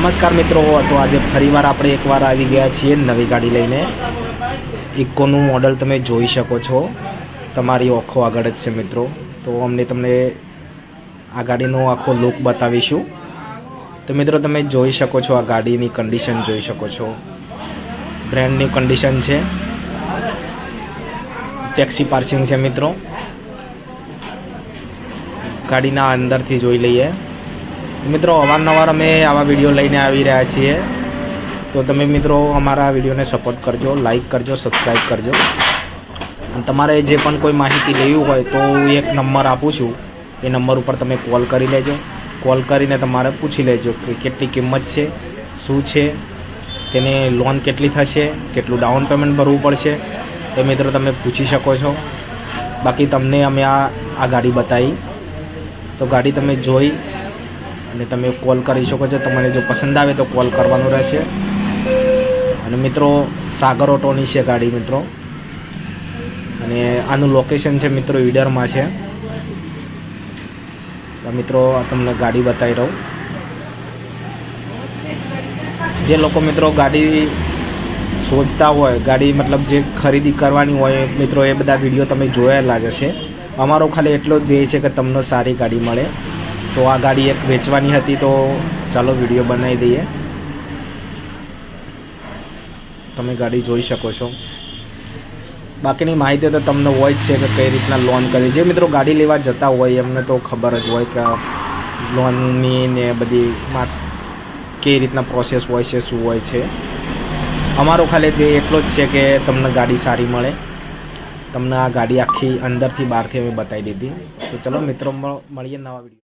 નમસ્કાર મિત્રો, તો આજે ફરીવાર આપણે એકવાર આવી ગયા છીએ નવી ગાડી લઈને. ઇકોનું મોડલ તમે જોઈ શકો છો. તમારી ઓખો આગળ જ છે મિત્રો. તો અમને તમને આ ગાડીનો આખો લુક બતાવીશું. તો મિત્રો, તમે જોઈ શકો છો આ ગાડીની કન્ડિશન જોઈ શકો છો. બ્રેન્ડ ન્યૂ કન્ડિશન છે. ટેક્સી પાર્સિંગ છે મિત્રો. ગાડીના અંદરથી જોઈ લઈએ. મિત્રો, અવારનવાર અમે આવા વીડિયો લઈને આવી રહ્યા છીએ. તો તમે મિત્રો અમારા વિડીયોને સપોર્ટ કરજો લાઈક કરજો સબસ્ક્રાઈબ કરજો. અને તમારે જે પણ કોઈ માહિતી લેવી હોય તો હું એક નંબર આપું છું. એ નંબર ઉપર તમે કોલ કરી લેજો. કોલ કરીને તમારે પૂછી લેજો કે કેટલી કિંમત છે, શું છે, તેને લોન કેટલી થશે, કેટલું ડાઉન પેમેન્ટ ભરવું પડશે, એ મિત્રો તમે પૂછી શકો છો. બાકી તમને અમે આ આ ગાડી બતાવી. તો ગાડી તમે જોઈ અને તમે કોલ કરી શકો છો. તમને જો પસંદ આવે તો કોલ કરવાનો રહેશે. અને મિત્રો, સાગર ઓટોની છે ગાડી, મિત્રો. અને આનું લોકેશન છે મિત્રો ઈડરમાં છે. તો મિત્રો તમને ગાડી બતાવી રહું. જે લોકો મિત્રો ગાડી શોધતા હોય, ગાડી મતલબ જે ખરીદી કરવાની હોય, મિત્રો એ બધા વીડિયો તમે જોયેલા જ હશે. અમારો ખાલી એટલો જ ધ્યેય છે કે તમને સારી ગાડી મળે. તો આ ગાડી એક વેચવાની હતી તો ચાલો વીડિયો બનાવી દઈએ. તમે ગાડી જોઈ શકો છો. બાકીની માહિતી તો તમને હોય જ છે કે કઈ રીતના લોન કરી. જે મિત્રો ગાડી લેવા જતા હોય એમને તો ખબર જ હોય કે લોનની ને બધી કઈ રીતના પ્રોસેસ હોય છે, શું હોય છે. અમારો ખાલી તે એટલો જ છે કે તમને ગાડી સારી મળે. તમને આ ગાડી આખી અંદરથી બહારથી અમે બતાવી દીધી. તો ચલો મિત્રો મળીએ નવા વીડિયો.